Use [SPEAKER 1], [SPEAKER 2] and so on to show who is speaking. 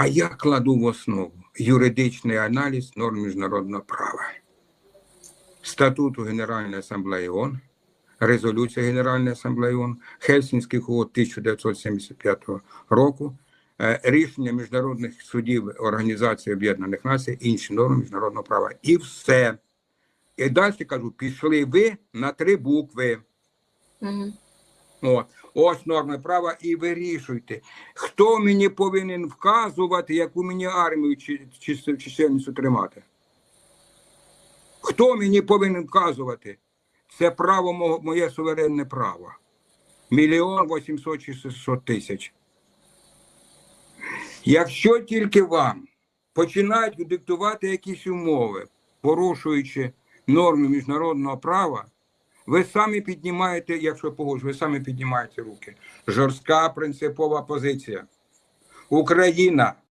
[SPEAKER 1] А я кладу в основу юридичний аналіз норм міжнародного права, статуту Генеральної асамблеї ООН, резолюція Генеральної асамблеї ООН, Хельсінських угод 1975 року, е, рішення міжнародних судів Організації Об'єднаних Націй, інші норми міжнародного права. І все. І далі кажу, пішли ви на три букви.
[SPEAKER 2] Мгм.
[SPEAKER 1] От. Ось норми права і вирішуйте, хто мені повинен вказувати, яку мені армію чи, чи чисельність тримати. Хто мені повинен вказувати? Це право мого- моє суверенне право. Мільйон вісімсот чи 600 тисяч. Якщо тільки вам починають диктувати якісь умови, порушуючи норми міжнародного права, ви самі піднімаєте, якщо погоджу, ви самі піднімаєте руки. Жорстка принципова позиція. Україна